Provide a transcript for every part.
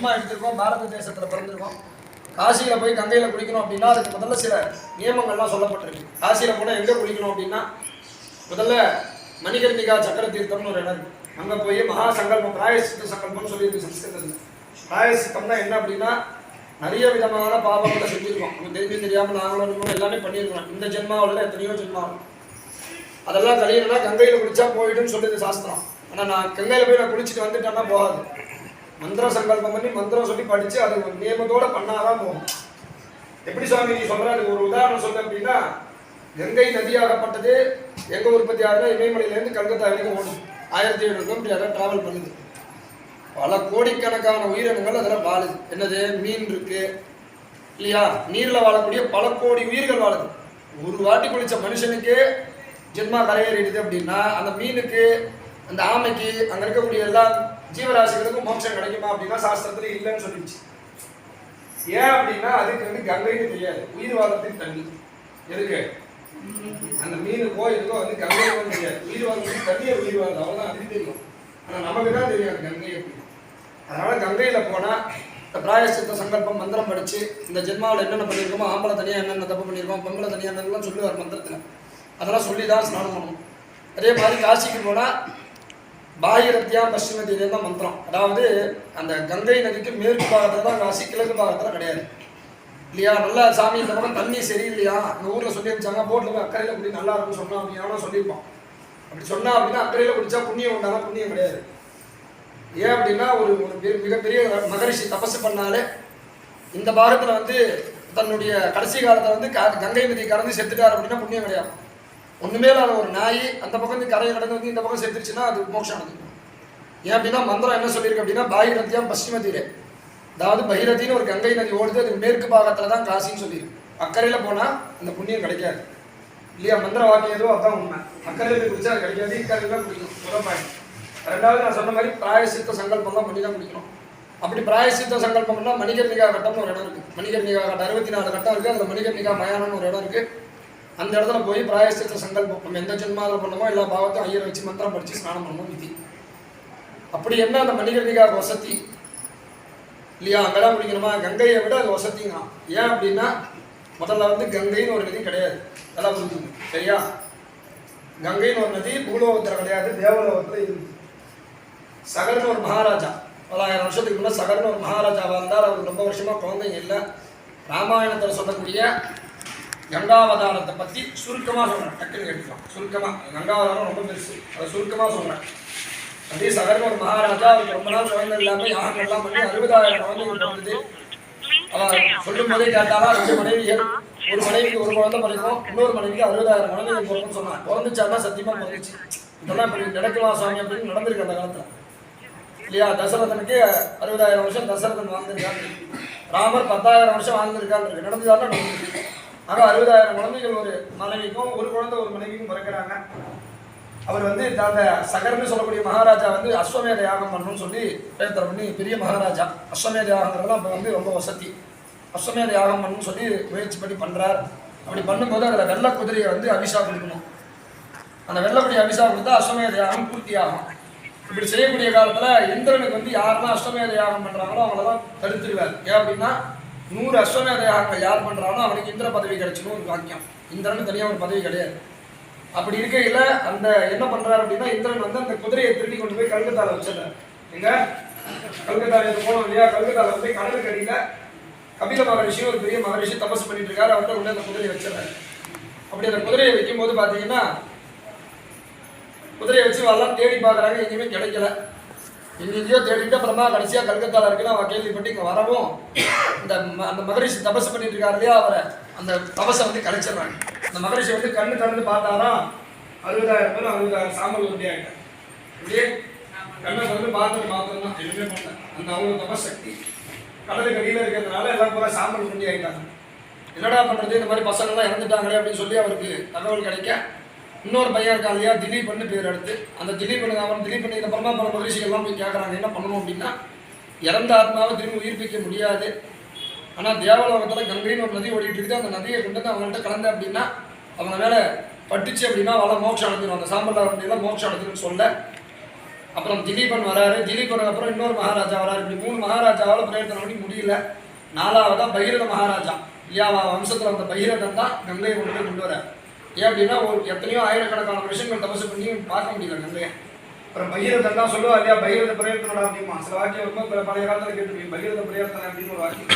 சும்மா எடுத்திருக்கோம் பாரத தேசத்தில் பிறந்திருக்கோம். காசியில் போய் கங்கையில் குளிக்கணும் அப்படின்னா அதுக்கு முதல்ல சில நியமங்கள்லாம் சொல்லப்பட்டிருக்கு. காசியில் போனால் எங்கே குளிக்கணும் அப்படின்னா முதல்ல மணிகர்ணிகா சக்கர தீர்த்தம்னு ஒரு இடம் அங்கே போய் மகா சங்கல்பம் பிராயசித்த சங்கல்பம்னு சொல்லியிருக்கு சம்ஸ்கிருதத்தில். பிராயசித்தம்னா என்ன அப்படின்னா நிறைய விதமான பாவங்களை செஞ்சுருக்கோம். நம்ம தெரிஞ்சு தெரியாமல் நாங்களும் எல்லாமே பண்ணியிருக்கோம். இந்த ஜென்மாவில் எத்தனையோ ஜென்மாவில் அதெல்லாம் கழியணும்னா கங்கையில் குளிச்சா போயிடுன்னு சொல்லுது சாஸ்திரம். ஆனால் நான் கங்கையில் போய் நான் குளிச்சுட்டு வந்துட்டேன்னா போகாது. மந்திரம் சங்கல்பம் பண்ணி மந்திரம் சொல்லி படித்து அது ஒரு நியமத்தோட பண்ணாதான் போகும். எப்படி சுவாமி நீ சொல்ற? ஒரு உதாரணம் சொல்ல அப்படின்னா கங்கை நதியாகப்பட்டது எங்க உற்பத்தி ஆகுதுன்னா இமயமலையிலேருந்து கல்கத்தா வரைக்கும் ஓடும் ஆயிரத்தி ஏழு கிலோமீட்டர் டிராவல் பண்ணுது. பல கோடிக்கணக்கான உயிரினங்கள் அதில் வாழுது. என்னது? மீன் இருக்கு. இல்லையா? நீரில் வாழக்கூடிய பல கோடி உயிர்கள் வாழுது. ஒரு வாட்டி குளிச்ச மனுஷனுக்கு ஜென்மா கரையேறிடுது அப்படின்னா அந்த மீனுக்கு அந்த ஆமைக்கு அங்கே இருக்கக்கூடிய எல்லா ஜீவராசிகளுக்கும் மோட்சம் கிடைக்குமா அப்படின்னா சாஸ்திரத்துல இல்லைன்னு சொல்லிடுச்சு. ஏன் அப்படின்னா அதுக்கு வந்து கங்கைன்னு தெரியாது. உயிர் வாழ்றதுக்கு தண்ணி. எதுக்கு? அந்த மீனுக்கோ இதுக்கோ வந்து கங்கை தெரியாது. உயிர் வாழ்றதுக்கு தண்ணியை உயிர் வாழ்றது அவ்வளோதான் அதுக்கு தெரியும். ஆனால் நமக்கு தான் தெரியாது கங்கை அப்படின்னு. அதனால கங்கையில் போனால் இந்த பிராயசித்த சங்கல்பம் மந்திரம் படித்து இந்த ஜென்மாவில் என்னென்ன பண்ணியிருக்கோமோ ஆம்பளை தனியாக என்னென்ன தப்பு பண்ணியிருக்கோம் பொம்பளை தனியாக என்னென்னலாம் சொல்லுவார் மந்திரத்தில். அதெல்லாம் சொல்லி தான் ஸ்நானம் பண்ணணும். அதே மாதிரி காசிக்கு போனால் பாயிரத்தியா பশ্চিம தான் மந்திரம். அதாவது அந்த கங்கை நதிக்கு மேற்கு பாகத்தில் தான் காசி கிழக்கு பாகத்தில் கிடையாது. இல்லையா? நல்லா சாமி இந்த பக்கம் தண்ணி சரியில்லையா? அந்த ஊரில் சொல்லியிருந்தாங்க போட்டில் போய் அக்கறையில் குடி நல்லா இருக்கும்னு சொன்னோம் அப்படின்னா சொல்லியிருப்போம் அப்படி சொன்னா அப்படின்னா அக்கறையில் குடிச்சா புண்ணியம் உண்டானா புண்ணியம் கிடையாது. ஏன் அப்படின்னா ஒரு ஒரு பெரிய- மிகப்பெரிய மகரிஷி தபசு பண்ணாலே இந்த பாகத்தில் வந்து தன்னுடைய கடைசி காலத்தில் வந்து க- கங்கை நதி கடந்து செத்துட்டார் அப்படின்னா புண்ணியம் கிடையாது. ஒன்றுமே இல்லாத ஒரு நாய் அந்த பக்கம் வந்து கரையை கடந்து வந்து இந்த பக்கம் செத்துருச்சுன்னா அது மோட்சம் ஏன் அப்படின்னா மந்திரம் என்ன சொல்லியிருக்கு அப்படின்னா பாகிரத்தியம் பশ্চিம அதாவது பகிரதின்னு ஒரு கங்கை நதி ஓடுது அது மேற்கு பாகத்தில் தான் காசின்னு சொல்லியிருக்கு. அக்கறையில் போனால் அந்த புண்ணியம் கிடைக்காது. இல்லையா? மந்திர வாக்கியம் எதுவோ அதான் உண்மை. அக்கறையில் குடிச்சா அது கிடைக்காது இக்கறையில் தான் குடிக்கணும் முதல் ரெண்டாவது நான் சொன்ன மாதிரி பிராயசித்த சங்கல்பம்லாம் பண்ணி தான் குடிக்கணும். அப்படி பிராயசித்த சங்கல்பம்னா மணிகர்ணிகா கட்டம்னு ஒரு இடம் இருக்குது மணிகர்ணிகா கட்டம் அறுபத்தி நாலு கட்டம் இருக்குது அதில் மணிகர்ணிகா மயானம்னு ஒரு இடம் இருக்குது அந்த இடத்துல போய் பிராயசித்த சங்கல்பம். நம்ம எந்த ஜென்மாவில் பண்ணமோ எல்லா பாவத்தையும் ஐயரை வச்சு மந்திரம் படிச்சு ஸ்நானம் பண்ணணும் விதி. அப்படி என்ன அந்த மணிகர்ணிகா வசதி இல்லையா அங்கெல்லாம் பிடிக்கணுமா? கங்கையை விட அது வசதிங்க ஏன் அப்படின்னா முதல்ல வந்து கங்கைன்னு ஒரு நதி கிடையாது. நல்லா புரிஞ்சுங்க சரியா? கங்கைன்னு ஒரு நதி பூலோகத்தில் கிடையாது தேவலோகத்தில் இருக்கு. சகர்னு ஒரு மகாராஜா. பல்லாயிரம் வருஷத்துக்கு முன்னே சகர்னு ஒரு மகாராஜாவாக இருந்தார் அவருக்கு ரொம்ப வருஷமாக குழந்தைங்க இல்லை. ராமாயணத்தில் சொல்லக்கூடிய கங்காவதாரத்தை பற்றி சுருக்கமாக சொல்கிறேன் டக்குன்னு கேட்டுக்கலாம். சுருக்கமாக கங்காவதாரம் ரொம்ப பெருசு. அதை சுருக்கமாக சொல்கிறேன் அதே சகர்னு ஒரு மகாராஜா அவருக்கு ரொம்ப நாள் குழந்தை இல்லாமல் யாகங்கள்லாம் பண்ணி அறுபதாயிரம் குழந்தைகள் வந்தது அவர் சொல்லும் போதே கேட்டாலா ரெண்டு மனைவிகள் ஒரு மனைவிக்கு ஒரு குழந்தை பிறக்கும் இன்னொரு மனைவிக்கு அறுபதாயிரம் குழந்தைகள் பிறக்கும்னு சொன்னாங்க பிறந்துச்சான்னா சத்தியமாக பிறந்துச்சு. இதெல்லாம் இப்படி நடக்கலாம் சாமி அப்படின்னு நடந்திருக்கு அந்த காலத்தில். இல்லையா? தசரதனுக்கு அறுபதாயிரம் வருஷம் தசரதன் வாழ்ந்திருக்கான். ராமர் பத்தாயிரம் வருஷம் வாழ்ந்துருக்காரு இருக்கு நடந்ததால நடந்திருக்கு. ஆனால் அறுபதாயிரம் குழந்தைகள் ஒரு மனைவிக்கும் ஒரு குழந்தை ஒரு மனைவிக்கும் பிறக்கிறாங்க. அவர் வந்து அந்த சகர்னு சொல்லக்கூடிய மகாராஜா வந்து அஸ்வமேத யாகம் பண்ணணும்னு சொல்லி பிரயத்தனம் பண்ணி பெரிய மகாராஜா. அஸ்வமேத யாகங்கிறதுலாம் அப்போ வந்து ரொம்ப வசதி. அஸ்வமேத யாகம் பண்ணணும்னு சொல்லி முயற்சி பண்ணி பண்ணுறார் அப்படி பண்ணும்போது அதில் வெள்ளை குதிரையை வந்து அபிஷா கொடுக்கணும் அந்த வெள்ளக்குடி அபிஷா கொடுத்தா அஸ்வமேத யாகம் பூர்த்தி ஆகும் இப்படி செய்யக்கூடிய காலத்தில் இந்திரனுக்கு வந்து யாரெல்லாம் அஸ்வமேத யாகம் பண்ணுறாங்களோ அவங்களெல்லாம் தடுத்துருவார். ஏன் அப்படின்னா நூறு அஸ்வமேத யாகங்கள் யார் பண்ணுறானோ அவனுக்கு இந்திர பதவி கிடைச்சிடும் ஒரு வாக்கியம். இந்திரன் தனியாக ஒரு பதவி கிடையாது. அப்படி இருக்கையில் அந்த என்ன பண்ணுறாரு அப்படின்னா இந்திரன் வந்து அந்த குதிரையை திருடி கொண்டு போய் கல்கத்தாவில் வச்சிருந்தார் எங்க? கல்கத்தால போனோம் இல்லையா? கல்கத்தாவில் போய் கடலுக்கு அடியில் கபில மகரிஷி ஒரு பெரிய மகரிஷி தபஸ் பண்ணிட்டு இருக்காரு அவர்கிட்ட கொண்டு அந்த குதிரையை வச்சிடறாரு. அப்படி அந்த குதிரையை வைக்கும் போது குதிரையை வச்சு எல்லாம் தேடி பார்க்குறாங்க எங்கேயுமே கிடைக்கல. எங்கெங்கேயோ தேடிட்டு அப்புறமா கடைசியாக கல்கத்தாவில் இருக்குன்னு அவன் கேள்விப்பட்டு இங்கே வரவும் இந்த ம- அந்த மகரிஷி தபஸ் பண்ணிட்டு இருக்காரு இல்லையா அவரை அந்த தபஸை வந்து கலைச்சிடுறாங்க. அந்த மகரிஷி வந்து கண்ணு திறந்து பார்த்தாராம். அறுபதாயிரம் பேர் அறுபதாயிரம் சாம்பல் உருண்டி இப்படியே கண்ணை திறந்து பார்த்துட்டு மாத்திரம் தான் எதுவுமே பண்ணல. அந்த அவங்க தபஸ் சக்தி. கடலுக்கு அடியில் இருக்கிறதுனால எல்லாம் பூரா சாம்பல் வண்டி ஆகிட்டாங்க என்னடா பண்ணுறது இந்த மாதிரி பசங்கள்லாம் இறந்துட்டாங்களே அப்படின்னு சொல்லி அவருக்கு தகவல் கிடைக்க இன்னொரு பையன் இருக்கா இல்லையா திலீப்னு பேர் எடுத்து. அந்த திலீபனுக்கு அவன் திலீப் இந்த பரமா பல மகிழ்ச்சிகள்லாம் போய் கேட்குறாங்க என்ன பண்ணணும் அப்படின்னா இறந்த ஆத்மாவை திரும்பி உயிர்ப்பிக்க முடியாது. ஆனால் தேவலோகத்தில் கங்கைன்னு ஒரு நதி ஓடிட்டு இருக்குது. அந்த நதியை கொண்டு வந்து அவங்கள்ட்ட கலந்த அப்படின்னா அவங்க மேலே பட்டுச்சு அப்படின்னா அவளை மோட்சம் அடைஞ்சிடும் அந்த சாம்பல் அப்படின்னா மோட்சம் அடைஞ்சிடும் சொல்ல. அப்புறம் திலீபன் வராரு. திலீபனுக்கு அப்புறம் இன்னொரு மகாராஜா வராரு. இப்படி மூணு மகாராஜாவால் பிரயத்தனம் பண்ணி முடியல. நாலாவதா பகிரத மகாராஜா. இல்லையாவா வம்சத்தில் வந்த பகிரதன் தான் கங்கையை கொண்டு போய் கொண்டு வரார். ஏன் அப்படின்னா ஒரு எத்தனையோ ஆயிரக்கணக்கான விஷயங்கள் தபசு பண்ணி பார்க்க முடியல கங்கையை அப்புறம் பகீரதன் தான் சொல்லுவா இல்லையா பகீரத பிரயத்தனடா அப்படிமா சில வாக்கியம் இருக்கும் பிற பழைய காலத்தில் கேட்டுருக்கீங்க பகீரத பிரயத்தனை அப்படின்னு ஒரு வாக்கியம்.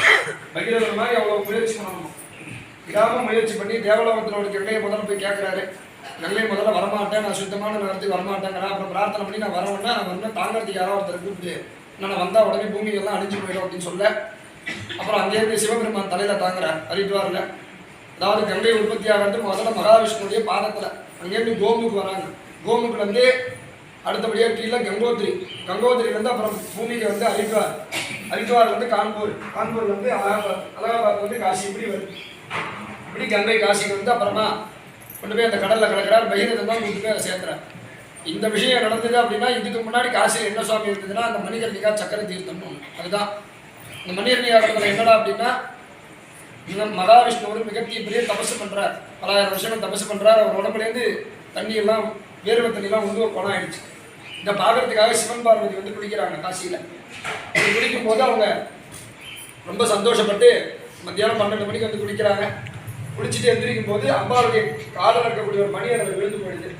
பகீரதன் மாதிரி அவ்வளோ முயற்சி பண்ணணும். இல்லாமல் முயற்சி பண்ணி தேவலோகத்தினோட கங்கையை முதல்ல போய் கேட்குறாரு கங்கை முதல்ல வரமாட்டேன் நான் சுத்தமான நேரத்துக்கு வரமாட்டேங்கிறேன். அப்புறம் பிரார்த்தனை பண்ணி நான் வரவேன்னா நான் வந்து தாங்கிறதுக்கு யாரோ ஒருத்தர் கூப்பிட்டு நான் வந்தால் உடனே பூமியெல்லாம் அழிஞ்சு போயிடும் அப்படின்னு சொல்ல அப்புறம் அங்கேருந்து சிவபெருமான் தலையில் தாங்குறார். ஹரித்வாரில் அதாவது கங்கை உற்பத்தியாகட்டும் முதல்ல மகாவிஷ்ணுடைய பாதத்தில் அங்கேருந்து கோமுக்கு வராங்க. கோமுக்குல இருந்து அடுத்தபடியாக கீழே கங்கோத்ரி. வந்து அப்புறம் பூமிக்கு வந்து ஹரித்வார். ஹரித்வார் வந்து கான்பூர். கான்பூர் வந்து அலகாபாத். அலகாபாத் வந்து காசி. இப்படி வருது. இப்படி கங்கை காசிக்கு வந்து அப்புறமா கொண்டு போய் அந்த கடலில் கிடக்கிறார் பகீரதன் தான் கொண்டு போய் அதை இந்த விஷயம் நடந்தது அப்படின்னா இதுக்கு முன்னாடி காசியில் என்ன சுவாமி இருந்ததுன்னா அந்த மணிகர்ணிகா சக்கர தீர்த்தம்னு ஒன்று அதுதான். இந்த மணிகர்ணிகா இடத்துல என்னடா அப்படின்னா இந்த மகாவிஷ்ணு மிகப்பெரிய பெரிய தபசு பண்ணுறார் பலாயிரம் வருஷங்கள் தபசு பண்ணுறார் அவர் உடம்புலேருந்து தண்ணி எல்லாம் வேர்வை தண்ணியெல்லாம் வந்து ஒரு குணம் ஆயிடுச்சு. இதை பார்க்கறதுக்காக சிவன் பார்வதி வந்து குளிக்கிறாங்க காசியில். அப்படி குளிக்கும் போது அவங்க ரொம்ப சந்தோஷப்பட்டு மத்தியானம் பன்னெண்டு மணிக்கு வந்து குளிக்கிறாங்க. குளிச்சுட்டு எந்திரிக்கும் போது அம்பாவுடைய காலில் இருக்கக்கூடிய ஒரு மணி அதில் விழுந்து போயிடுது.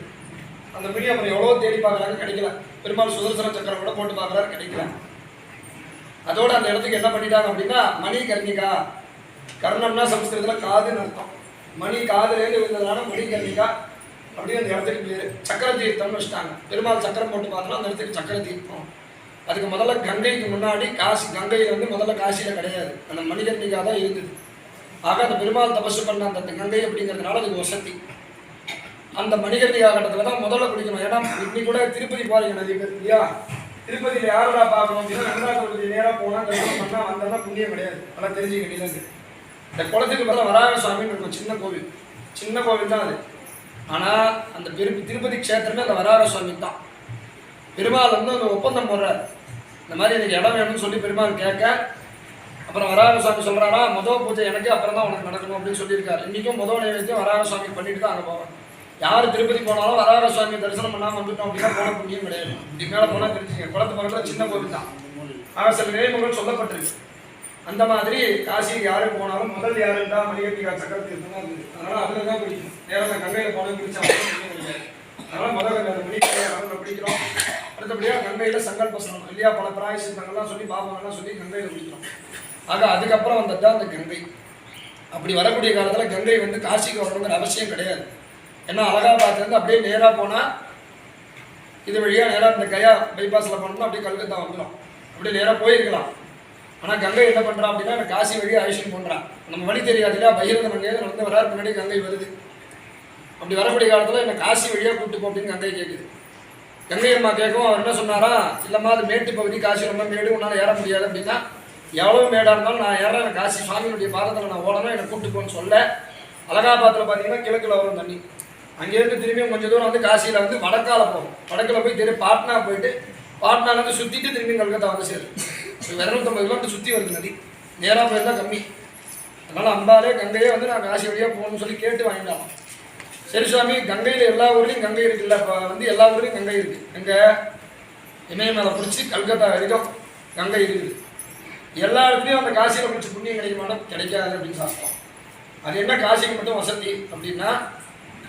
அந்த மணி அப்புறம் எவ்வளோ தேடி பார்க்குறாங்க கிடைக்கல. பெருமாள் சுதர்சன சக்கரம் கூட போட்டு பார்க்குறாரு கிடைக்கல. அதோட அந்த இடத்துக்கு என்ன பண்ணிட்டாங்க அப்படின்னா மணி கர்ணிகா கர்ணம்னா சம்ஸ்கிருதத்தில் காதுன்னு அர்த்தம். மணி காதுலேருந்து விழுந்ததுனால மணி கர்ணிகா அப்படின்னு அந்த இடத்துக்கு பேர். சக்கர தீர்த்தம்னு வச்சுட்டாங்க. பெருமாள் சக்கரம் போட்டு பார்த்தோம்னா அந்த இடத்துக்கு சக்கர தீர்த்தம் அதுக்கு முதல்ல கங்கைக்கு முன்னாடி காசி கங்கையில் வந்து முதல்ல காசியில் கிடையாது. அந்த மணிகர்ணிகா தான் இருந்தது. ஆக அந்த பெருமாள் தபசு பண்ண அந்த கங்கை அப்படிங்கிறதுனால அதுக்கு வசதி. அந்த மணிகர்ணிகா கட்டத்தில் தான் முதல்ல குடிக்கணும் ஏன்னா இன்னைக்கு கூட திருப்பதி பாருங்க நிறைய பேர் இல்லையா? திருப்பதியில் யாரெல்லாம் பார்க்கணும் அப்படின்னா வெங்கடாச்சலபதி நேராக போனால் தரிசனம் பண்ணால் வந்தால் புண்ணியம் கிடையாது. நல்லா தெரிஞ்சுக்க வேண்டியது இந்த குளத்துக்கு பதிலாக வராக சுவாமின்னு இருக்கும் சின்ன கோவில். சின்ன கோவில் தான் அது. ஆனால் அந்த பெரு திருப்பதி க்ஷேத்திரமே அந்த வராக சுவாமி தான். பெருமாள் வந்து அந்த ஒப்பந்தம் போடுறார். இந்த மாதிரி எனக்கு இடம் வேணும்னு சொல்லி பெருமாள் கேட்க அப்புறம் வராக சுவாமி சொல்றாரா மொதல் பூஜை எனக்கு அப்புறம் தான் உனக்கு நடக்கணும் அப்படின்னு சொல்லியிருக்காரு. இன்றைக்கும் மொதல் நைவேத்தியம் வராக சுவாமி பண்ணிட்டு தான் அங்கே போவேன் யார் திருப்பதி போனாலும் வராக சுவாமி தரிசனம் பண்ணாமல் வந்துட்டோம் அப்படின்னா போன புண்ணியம் கிடையாது. இதுக்கு மேலே போனால் தெரிஞ்சுங்க குளத்து பக்கத்தில் சின்ன கோவில் தான். ஆனால் சில நினைவுகள் சொல்லப்பட்டிருக்கு. அந்த மாதிரி காசிக்கு யாரு போனாலும் முதல் யாருன்னா மணிகட்டிகா சக்கரத்துக்கு தான் இருக்குது அதனால அதில் தான் பிடிக்கும் நேரம் கங்கையில் போனது பிடிச்சா அதனால முதல்ல அந்த மணிகட்டிகா கடலில் பிடிக்கிறோம். அடுத்தபடியாக கங்கையில் சங்கல்பசனம் இல்லையா பல பிராயசித்தங்கள்லாம் சொல்லி பாபங்கள்லாம் சொல்லி கங்கையில் பிடிக்கிறோம். ஆக அதுக்கப்புறம் வந்தது தான் அந்த கங்கை. அப்படி வரக்கூடிய காலத்தில் கங்கை வந்து காசிக்கு வரணுங்கிற அவசியம் கிடையாது. ஏன்னா அலகாபாத்லேருந்து அப்படியே நேராக போனால் இது வழியாக நேராக இந்த கயா பைபாஸில் போனோம்னா அப்படியே கல்கத்தா வந்துடும் அப்படியே நேராக போயிருக்கலாம். ஆனால் கங்கை என்ன பண்ணுறான் அப்படின்னா எனக்கு காசி வழியை ஆயுஷன் பண்ணுறான் நம்ம வழி தெரியாது இல்லையா பகிரங்க அங்கேயிருந்து வந்து வராரு முன்னாடி கங்கை வருது. அப்படி வரக்கூடிய காலத்தில் என்ன காசி வழியாக கூப்பிட்டு போ அப்படின்னு கங்கை கேட்குது கங்கை அம்மா கேட்கும் அவர் என்ன சொன்னாரா இல்லைம்மா அது மேட்டு பகுதி காசி ரொம்ப மேடு உன்னால் ஏற முடியாது அப்படின்னா எவ்வளோ மேடாக இருந்தாலும் நான் ஏற எனக்கு காசி சுவாமியினுடைய பாதத்தில் நான் ஓடணும் என்னை கூப்பிட்டு போன்னு சொல்ல. அலகாபாத்தில் பார்த்தீங்கன்னா கிழக்கில் வரும் தண்ணி. அங்கேருந்து திரும்பியும் கொஞ்சம் தூரம் வந்து காசியில் வந்து வடக்கால போகும் வடக்கில் போய் திரும்பி பாட்னா போயிட்டு பாட்னாலேருந்து சுற்றிட்டு திரும்பி கல்கத்தா வந்து சேரும். இரநூத்தம்பது கிலோமீட்டர் சுற்றி வருது நதி. நேராக போயிருந்தால் கம்மி. அதனால் அம்பாலே கங்கையே வந்து நான் காசி வழியாக போகணும்னு சொல்லி கேட்டு வாங்கிடலாம் சரி சுவாமி கங்கையில் எல்லா ஊர்லேயும் கங்கை இருக்குல்ல. இப்போ வந்து எல்லா ஊர்லேயும் கங்கை இருக்குது எங்கே இமயமலை பிடிச்சி கல்கத்தா வரைக்கும் கங்கை இருக்குது. எல்லா இடத்துலையும் அந்த காசியில் பிடிச்சி புண்ணியம் கிடைக்குமானா கிடைக்காது அப்படின்னு சாஸ்திரம். அது என்ன காசிக்கு மட்டும் வசதி அப்படின்னா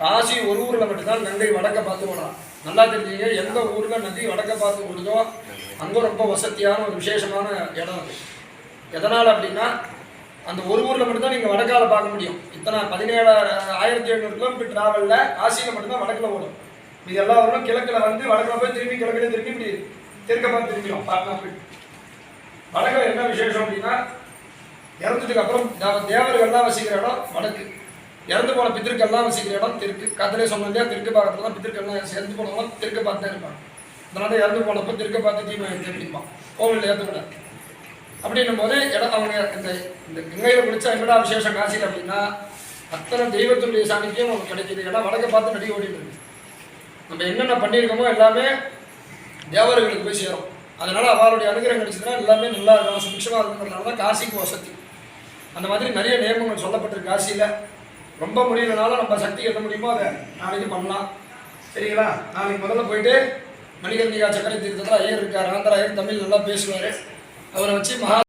காசி ஒரு ஊரில் மட்டும்தான் கங்கை வடக்க பார்த்து போனான் நல்லா தெரிஞ்சுங்க எந்த ஊரில் நதி வடக்க பார்த்து ஓடுதோ அங்கே ரொம்ப வசதியான ஒரு விசேஷமான இடம் அது. எதனால் அப்படின்னா அந்த ஒரு ஊரில் மட்டும்தான் நீங்கள் வடக்கால பார்க்க முடியும். இத்தனை பதினேழு ஆயிரத்தி எழுநூறு கிலோமீட்டர் ட்ராவலில் ஆசியில் மட்டும்தான் வடக்கில் ஓடும். இது எல்லா ஊரும் கிழக்கில் வந்து வடக்கில் போய் திரும்பி கிழக்கில் திரும்பி இப்படி தெற்க பார்த்து திரும்பிடும் பாட்னா போய் வடக்கில் என்ன விசேஷம் அப்படின்னா இறந்ததுக்கு அப்புறம் தேவர்கள் எல்லாம் வசிக்கிற இடம் வடக்கு. இறந்து போன பித்திருக்கள்லாம் வசிக்கிற இடம் தெற்கு. கதிலே சொன்ன இல்லையா? தெற்கு பாகத்தில் தான் பித்திருக்கள்லாம் இறந்து போனவங்க தெற்கு பார்த்து தான் இருப்பாங்க. அதனால இறந்து போனப்போ தெற்கு பார்த்து தீமை தெரிவிப்பான் கோவிலில் ஏற்றக்கூடாது அப்படின்னும் போது இடம் அவங்க இந்த இந்த கங்கையில் குளிச்சா எங்கடா விசேஷம் காசியில் அப்படின்னா அத்தனை தெய்வத்துடைய சாநித்தியம் நமக்கு கிடைக்கிது. ஏன்னா வடக்க பார்த்து நடிக்க ஓடிட்டு இருக்கு. நம்ம என்னென்ன பண்ணியிருக்கோமோ எல்லாமே தேவர்களுக்கு போய் சேரும். அதனால அவருடைய அனுகிரகம் கிடைச்சதுன்னா எல்லாமே நல்லா இருக்கும். சுபிக்ஷமாக இருக்குங்கிறதுனால தான் காசிக்கு வசதி. அந்த மாதிரி நிறைய நியமங்கள் சொல்லப்பட்டிருக்கு காசியில். ரொம்ப முடியலனாலும் நம்ம சக்தி என்ன முடியுமோ அதை நாளைக்கு பண்ணலாம். சரிங்களா? நாளைக்கு முதல்ல போயிட்டு மணிகர்ணிகா சக்கரை தீர்த்தத்தில் ஐயர் இருக்கார். ஆந்திர ஐயர் தமிழ் நல்லா பேசுவார். அவரை வச்சு மகா